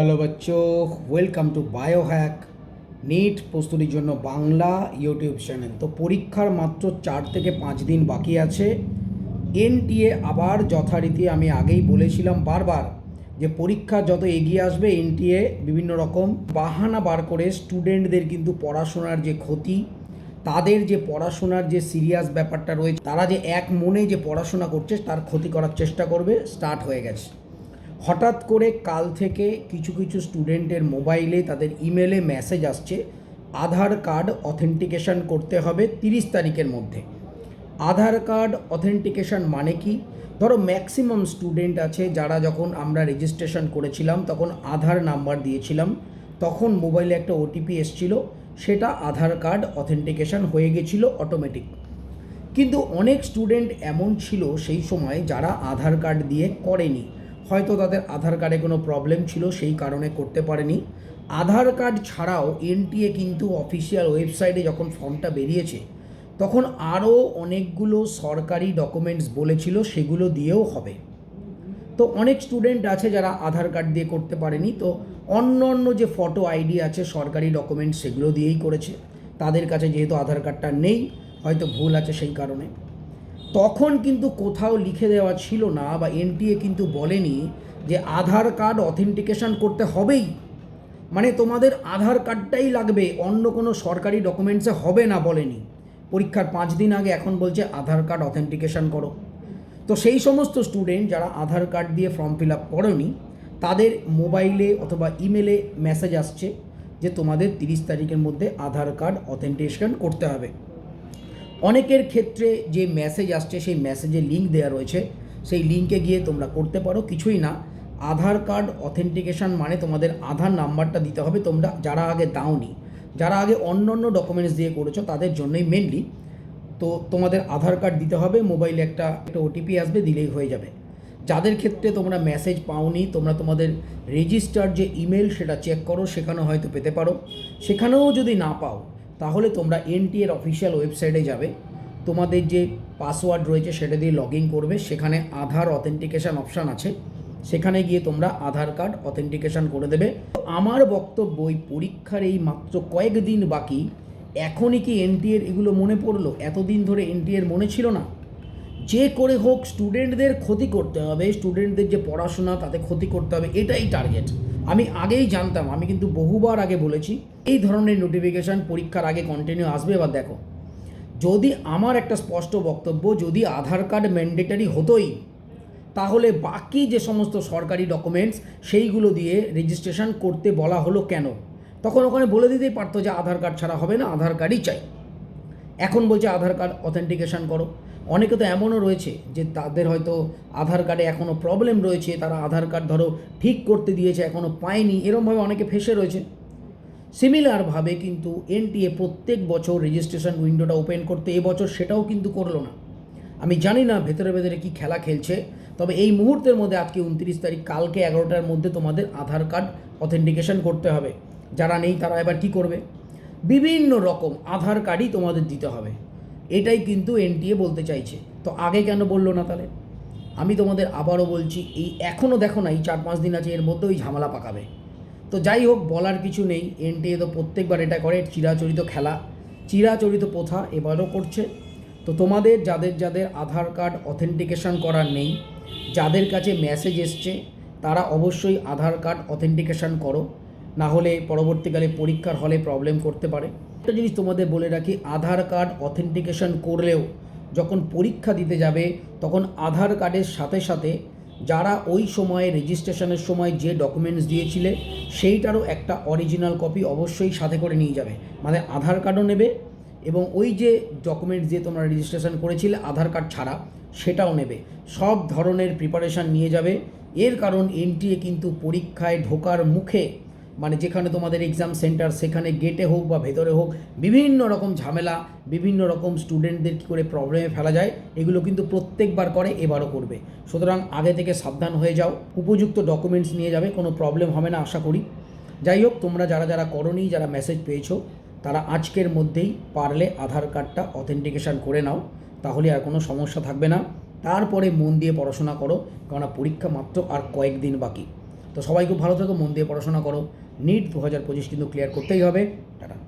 Hello বাচ্চো welcome to bio hack NEET প্রস্তুতির জন্য Bangla YouTube channel তো পরীক্ষার মাত্র চার থেকে পাঁচ দিন বাকি আছে। এনটিএ আবার যথারীতি আমি আগেই বলেছিলাম বারবার যে পরীক্ষা যত এগিয়ে আসবে এনটিএ বিভিন্ন রকম বাহানা বার করে স্টুডেন্টদের কিন্তু পড়াশোনার যে ক্ষতি, তাদের যে পড়াশোনার যে সিরিয়াস ব্যাপারটা রয়েছে, তারা যে এক মনে যে পড়াশোনা করছে, তার ক্ষতি করার চেষ্টা করবে স্টার্ট হয়ে গেছে। হঠাৎ করে কাল থেকে কিছু কিছু স্টুডেন্টের মোবাইলে তাদের ইমেলে মেসেজ আসছে, আধার কার্ড অথেন্টিকেশন করতে হবে তিরিশ তারিখের মধ্যে। আধার কার্ড অথেন্টিকেশন মানে কি? ধরো ম্যাক্সিমাম স্টুডেন্ট আছে যারা যখন আমরা রেজিস্ট্রেশন করেছিলাম, তখন আধার নাম্বার দিয়েছিলাম, তখন মোবাইলে একটা ওটিপি এসছিল, সেটা আধার কার্ড অথেন্টিকেশন হয়ে গেছিল অটোমেটিক। কিন্তু অনেক স্টুডেন্ট এমন ছিল সেই সময় যারা আধার কার্ড দিয়ে করেনি। হয়তো তাদের আধার কার্ডে কোনো প্রবলেম ছিল, সেই কারণে করতে পারেনি। আধার কার্ড ছাড়াও এনটিএ কিন্তু অফিসিয়াল ওয়েবসাইটে যখন ফর্মটা বেরিয়েছে, তখন আরও অনেকগুলো সরকারি ডকুমেন্টস বলেছিল, সেগুলো দিয়েও হবে। তো অনেক স্টুডেন্ট আছে যারা আধার কার্ড দিয়ে করতে পারেনি, তো অন্য অন্য যে ফটো আইডি আছে, সরকারি ডকুমেন্ট সেগুলো দিয়েই করেছে। তাদের কাছে যেহেতু আধার কার্ডটা নেই, হয়তো ভুল আছে সেই কারণে। তখন কিন্তু কোথাও লিখে দেওয়া ছিল না বা এনটিএ কিন্তু বলেনি যে আধার কার্ড অথেন্টিকেশন করতে হবেই। মানে তোমাদের আধার কার্ডটাই লাগবে, অন্য কোনো সরকারি ডকুমেন্টসে হবে না বলেনি। পরীক্ষার পাঁচ দিন আগে এখন বলছে আধার কার্ড অথেন্টিকেশন করো। তো সেই সমস্ত স্টুডেন্ট যারা আধার কার্ড দিয়ে ফর্ম ফিল আপ করেনি, তাদের মোবাইলে অথবা ইমেলে মেসেজ আসছে যে তোমাদের তিরিশ তারিখের মধ্যে আধার কার্ড অথেন্টিকেশন করতে হবে। অনেকের ক্ষেত্রে যে মেসেজ আসছে, সেই মেসেজে লিঙ্ক দেওয়া রয়েছে। সেই লিঙ্কে গিয়ে তোমরা করতে পারো, কিছুই না। আধার কার্ড অথেন্টিকেশন মানে তোমাদের আধার নাম্বারটা দিতে হবে তোমরা যারা আগে দাওনি। যারা আগে অন্য অন্য ডকুমেন্টস দিয়ে করেছ, তাদের জন্যই মেনলি তো তোমাদের আধার কার্ড দিতে হবে মোবাইলে একটা একটা ওটিপি আসবে, দিলেই হয়ে যাবে। যাদের ক্ষেত্রে তোমরা মেসেজ পাওনি, তোমরা তোমাদের রেজিস্টার যে ইমেল সেটা চেক করো সেখানে হয়তো পেতে পারো। সেখানেও যদি না পাও তাহলে তোমরা এনটি এর অফিসিয়াল ওয়েবসাইটে যাবে। তোমাদের যে পাসওয়ার্ড রয়েছে সেটা দিয়ে লগ ইন করবে। সেখানে আধার অথেন্টিকেশান অপশান আছে। সেখানে গিয়ে তোমরা আধার কার্ড অথেন্টিকেশান করে দেবে। আমার বক্তব্য এই পরীক্ষার এই মাত্র কয়েকদিন বাকি। এখনই কি এনটিএর এগুলো মনে পড়ল? এতদিন ধরে এনটিএর মনে ছিল না? যে করে হোক স্টুডেন্টদের ক্ষতি করতে হবে স্টুডেন্টদের যে পড়াশোনা তাতে ক্ষতি করতে হবে, এটাই টার্গেট আমি আগেই জানতাম, আমি কিন্তু বহুবার আগে বলেছি, এই ধরনের নোটিফিকেশান পরীক্ষার আগে কন্টিনিউ আসবে, এবার দেখো। যদি আমার একটা স্পষ্ট বক্তব্য, যদি আধার কার্ড ম্যান্ডেটারি হতোই, তাহলে বাকি যে সমস্ত সরকারি ডকুমেন্টস সেইগুলো দিয়ে রেজিস্ট্রেশন করতে বলা হলো কেন? তখন ওখানে বলে দিতেই পারতো যে আধার কার্ড ছাড়া হবে না, আধার কার্ডই চাই। এখন বলছে আধার কার্ড অথেন্টিকেশন করো। অনেকে তো এমনও রয়েছে যে তাদের হয়তো আধার কার্ডে এখনও প্রবলেম রয়েছে, তারা আধার কার্ড ধরো ঠিক করতে দিয়েছে, এখনও পায়নি, এরমভাবে অনেকে ফেসে রয়েছে। সিমিলারভাবে কিন্তু এনটিএ প্রত্যেক বছর রেজিস্ট্রেশন উইন্ডোটা ওপেন করতে এবছর সেটাও কিন্তু করল না। আমি জানি না ভেতরে ভেতরে কি খেলা খেলছে, তবে এই মুহূর্তের মধ্যে আজকে উনত্রিশ তারিখ, কালকে এগারোটার মধ্যে তোমাদের আধার কার্ড অথেন্টিকেশন করতে হবে। যারা নেই তারা এবার কি করবে? বিভিন্ন রকম আধার কার্ডই তোমাদের দিতে হবে। এটাই কিন্তু এনটিএ বলতে চাইছে। তো আগে কেন বলল না তাহলে? আমি তোমাদের আবারও বলছি, এই এখনও দেখো না, এই চার পাঁচ দিন আছে, এর মধ্যে ওই ঝামেলা পাকাবে। তো যাই হোক, বলার কিছু নেই, এনটিএ তো প্রত্যেকবার এটা করে, চিরাচরিত খেলা, চিরাচরিত প্রথা এবারও করছে। তো তোমাদের, যাদের যাদের আধার কার্ড অথেন্টিকেশন করার নেই, যাদের কাছে মেসেজ এসছে, তারা অবশ্যই আধার কার্ড অথেন্টিকেশন করো। না হলে পরবর্তীকালে পরীক্ষার হলে প্রবলেম করতে পারে। একটা জিনিস তোমাদের বলে রাখি, আধার কার্ড অথেন্টিকেশন করলেও যখন পরীক্ষা দিতে যাবে, তখন আধার কার্ডের সাথে সাথে যারা ওই সময়ে রেজিস্ট্রেশনের সময় যে ডকুমেন্টস দিয়েছিলে, সেইটারও একটা অরিজিনাল কপি অবশ্যই সাথে করে নিয়ে যাবে। মানে আধার কার্ডও নেবে এবং ওই যে ডকুমেন্টস দিয়ে তোমরা রেজিস্ট্রেশন করেছিলে, আধার কার্ড ছাড়া সেটাও নেবে। সব ধরনের প্রিপারেশান নিয়ে যাবে। এর কারণ এনটিএ কিন্তু পরীক্ষায় ঢোকার মুখে মানে যেখানে তোমাদের এক্সাম সেন্টার সেখানে গেটে হোক বা ভেতরে হোক, বিভিন্ন রকম ঝামেলা, বিভিন্ন রকম স্টুডেন্টদের কী করে প্রবলেমে ফেলা যায়, এগুলো কিন্তু প্রত্যেকবার করে, এবারও করবে। সুতরাং আগে থেকে সাবধান হয়ে যাও, উপযুক্ত ডকুমেন্টস নিয়ে যাবে, কোনো প্রবলেম হবে না, আশা করি। যাই হোক, তোমরা যারা যারা করনি, যারা মেসেজ পেয়েছ, তারা আজকের মধ্যেই পারলে আধার কার্ডটা অথেন্টিকেশন করে নাও, তাহলে আর কোনো সমস্যা থাকবে না। তারপরে মন দিয়ে পড়াশোনা করো, কেননা পরীক্ষা মাত্র আর কয়েকদিন বাকি। তো সবাই খুব ভালো থেকো, মন দিয়ে পড়াশোনা করো। নিট দু হাজার পঁচিশ কিন্তু ক্লিয়ার করতেই হবে। টাটা।